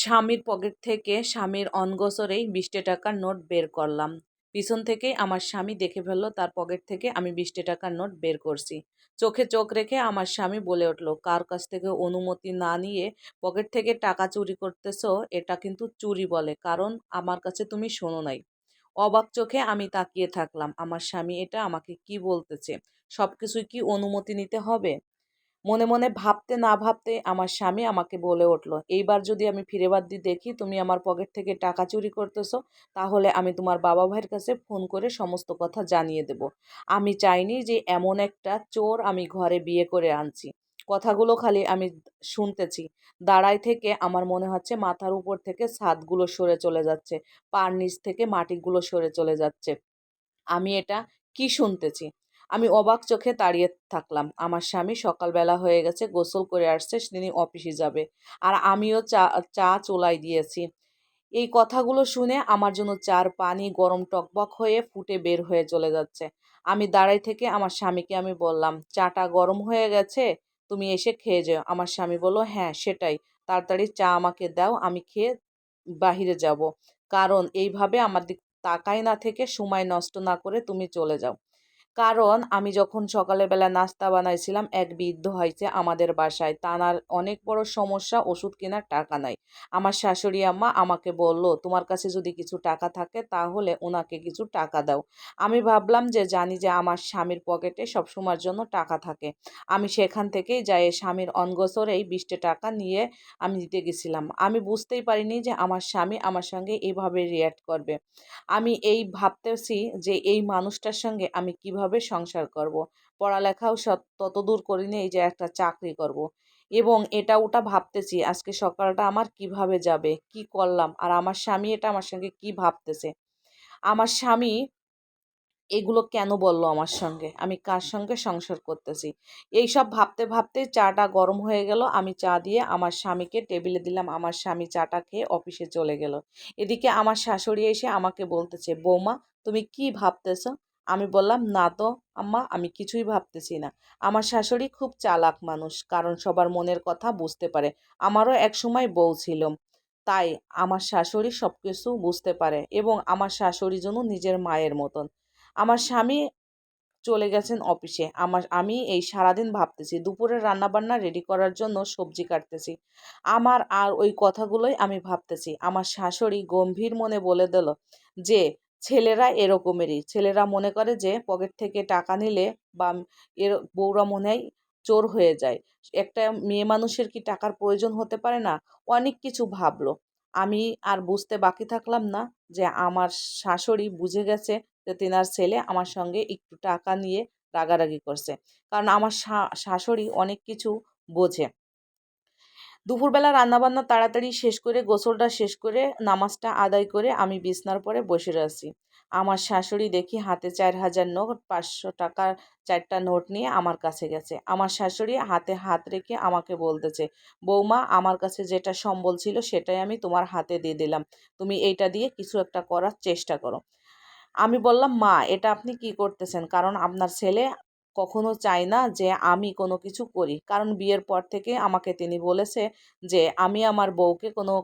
স্বামীর পকেট থেকে স্বামীর অনগোচরেই বিশটি টাকার নোট বের করলাম। পিছন থেকেই আমার স্বামী দেখে ফেলল, তার পকেট থেকে আমি বিশটি টাকার নোট বের করছি। চোখে চোখ রেখে আমার স্বামী বলে উঠল, কার কাছ থেকে অনুমতি না নিয়ে পকেট থেকে টাকা চুরি করতেছো? এটা কিন্তু চুরি বলে, কারণ আমার কাছে তুমি শোনো নাই। অবাক চোখে আমি তাকিয়ে থাকলাম, আমার স্বামী এটা আমাকে কি বলতেছে? সব কিছুই কি অনুমতি নিতে হবে? মনে মনে ভাবতে না ভাবতে আমার স্বামী আমাকে বলে উঠল, এইবার যদি আমি ফিরেবার দিয়ে দেখি তুমি আমার পকেট থেকে টাকা চুরি করতেছো, তাহলে আমি তোমার বাবা ভাইয়ের কাছে ফোন করে সমস্ত কথা জানিয়ে দেব। আমি চাইনি যে এমন একটা চোর আমি ঘরে বিয়ে করে আনছি। কথাগুলো খালি আমি শুনতেছি। দাঁড়ায় থেকে আমার মনে হচ্ছে মাথার উপর থেকে ছাদগুলো সরে চলে যাচ্ছে, পার নিচ থেকে মাটিগুলো সরে চলে যাচ্ছে। আমি এটা কি শুনতেছি? আমি অবাক চোখে তাড়িয়ে থাকলাম। আমার স্বামী সকালবেলা হয়ে গেছে, গোসল করে আসছে, তিনি অফিসে যাবে। আর আমিও চা চা চোলাই দিয়েছি। এই কথাগুলো শুনে আমার জন্য চার পানি গরম টকবক হয়ে ফুটে বের হয়ে চলে যাচ্ছে। আমি দাঁড়াই থেকে আমার স্বামীকে আমি বললাম, চাটা গরম হয়ে গেছে? তুমি এসে খেয়ে যাও। আমার স্বামী বলল হ্যাঁ সেটাই। তাড়াতাড়ি চা আমাকে দাও, আমি খেয়ে বাহিরে যাব। কারণ এইভাবে আমার দিক তাকাই না থেকে সময় নষ্ট না করে তুমি চলে যাও। কারণ আমি যখন সকালবেলা নাস্তা বানাইছিলাম, এক বৃদ্ধ হয়েছে আমাদের বাসায়। তানার অনেক বড় সমস্যা, ওষুধ কেনার টাকা নাই। আমার শাশুড়ি আম্মা আমাকে বলল, তোমার কাছে যদি কিছু টাকা থাকে, তাহলে ওনাকে কিছু টাকা দাও। আমি ভাবলাম যে, জানি যে আমার স্বামীর পকেটে সবসময়ের জন্য টাকা থাকে। আমি সেখান থেকেই যাই, স্বামীর অনগোচরেই বিশটি টাকা নিয়ে আমি দিতে গেছিলাম। আমি বুঝতেই পারিনি যে আমার স্বামী আমার সঙ্গে এইভাবে রিয়্যাক্ট করবে। আমি এই ভাবতেছি যে, এই মানুষটার সঙ্গে আমি কীভাবে সংসার করব। পড়ালেখাও ততদূর করিনি এই যে একটা চাকরি করব। এবং এটা ওটা ভাবতেছি, আজকে সকালটা আমার কীভাবে যাবে? কি করলাম? আর আমার স্বামী এটা আমার সঙ্গে কি ভাবতেছে? আমার স্বামী এগুলো কেন বলল আমার সঙ্গে? আমি কার সঙ্গে সংসার করতেছি? এই সব ভাবতে ভাবতে চাটা গরম হয়ে গেল, আমি চা দিয়ে আমার স্বামীকে টেবিলে দিলাম, আমার স্বামী চাটা খেয়ে অফিসে চলে গেল। এদিকে আমার শাশুড়ি এসে আমাকে বলতেছে, বৌমা, তুমি কি ভাবতেছ? আমি বললাম, না তো, আম্মা, আমি কিছুই ভাবতেছি না। আমার শাশুড়ি খুব চালাক মানুষ, কারণ সবার মনের কথা বুঝতে পারে। আমারও এক সময় বউ ছিল, তাই আমার শাশুড়ি সব কিছু বুঝতে পারে এবং আমার শাশুড়ি যেন নিজের মায়ের মতন। আমার স্বামী চলে গেছেন অফিসে। আমার, আমি এই সারাদিন ভাবতেছি দুপুরের রান্নাবান্না রেডি করার জন্য সবজি কাটতেছি। আমার আর ওই কথাগুলোই আমি ভাবতেছি। আমার শাশুড়ি গম্ভীর মনে বলে দিল যে ছেলেরা এরকমেরই। ছেলেরা মনে করে যে পকেট থেকে টাকা নিলে বা এর বউরা মনে হয় চোর হয়ে যায়। একটা মেয়ে মানুষের কি টাকার প্রয়োজন হতে পারে না? অনেক কিছু ভাবলো। আমি আর বুঝতে বাকি থাকলাম না যে আমার শাশুড়ি বুঝে গেছে যে তেনার ছেলে আমার সঙ্গে একটু টাকা নিয়ে রাগারাগি করছে। কারণ আমার শাশুড়ি অনেক কিছু বোঝে। দুপুরবেলা রান্নাবান্না তাড়াতাড়ি শেষ করে, গোসলটা শেষ করে, নামাজটা আদায় করে আমি বিছনার পরে বসে আছি আমার শাশুড়ি দেখি হাতে চার হাজার নোট, পাঁচশো টাকার চারটা নোট নিয়ে আমার কাছে গেছে। আমার শাশুড়ি হাতে হাত রেখে আমাকে বলতেছে, বৌমা, আমার কাছে যেটা সম্বল ছিল সেটাই আমি তোমার হাতে দিয়ে দিলাম। তুমি এইটা দিয়ে কিছু একটা করার চেষ্টা করো। আমি বললাম, মা, এটা আপনি কি করতেছেন? কারণ আপনার ছেলে কখনো চাই না যে আমি কোনো কিছু করি। কারণ বিয়ের পর থেকে আমাকে তিনি বলেছে যে, আমি আমার বউকে কোনো